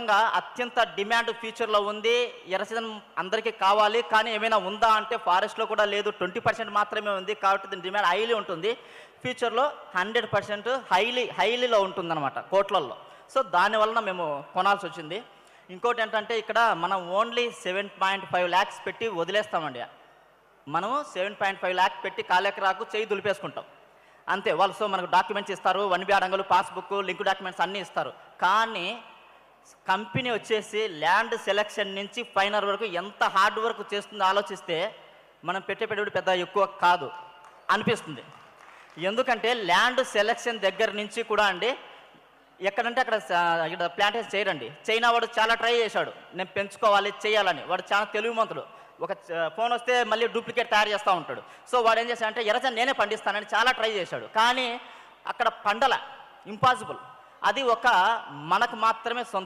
విధంగా అత్యంత డిమాండ్ ఫ్యూచర్లో ఉంది. ఎర్రచందనం అందరికీ కావాలి. కానీ ఏమైనా ఉందా అంటే ఫారెస్ట్లో కూడా లేదు. ట్వంటీ పర్సెంట్ మాత్రమే ఉంది కాబట్టి దీని డిమాండ్ హైలీ ఉంటుంది. ఫ్యూచర్లో హండ్రెడ్ పర్సెంట్ హైలీ హైలీలో ఉంటుందన్నమాట కోట్లల్లో. సో దానివలన మేము కొనాల్సి వచ్చింది. ఇంకోటి ఏంటంటే ఇక్కడ మనం only seven point five lakhs పెట్టి వదిలేస్తామండి. మనము సెవెన్ పాయింట్ ఫైవ్ ల్యాక్ పెట్టి కాలేకరాకు చేయి దులిపేసుకుంటాం. అంతే. వాళ్ళు సో మనకు డాక్యుమెంట్స్ ఇస్తారు. వన్ బి అడంగులు పాస్బుక్ లింక్ డాక్యుమెంట్స్ అన్నీ ఇస్తారు. కానీ కంపెనీ వచ్చేసి ల్యాండ్ సెలెక్షన్ నుంచి ఫైనల్ వరకు ఎంత హార్డ్ వర్క్ చేస్తుందో ఆలోచిస్తే మనం పెట్టే పెట్టుబడి పెద్ద ఎక్కువ కాదు అనిపిస్తుంది. ఎందుకంటే ల్యాండ్ సెలెక్షన్ దగ్గర నుంచి కూడా అండి ఎక్కడంటే అక్కడ ఇక్కడ ప్లాంటేషన్ చేయరండి. చైనా వాడు చాలా ట్రై చేశాడు. నేను పెంచుకోవాలి చేయాలని. వాడు చాలా తెలుగు తెలివిమంతుడు ఒక ఫోన్ వస్తే మళ్ళీ డూప్లికేట్ తయారు చేస్తూ ఉంటాడు. సో వాడు ఏం చేశాడంటే ఎర్రజన్ నేనే పండిస్తానని చాలా ట్రై చేశాడు. కానీ అక్కడ పండల ఇంపాసిబుల్. అది ఒక మనకు మాత్రమే సొంత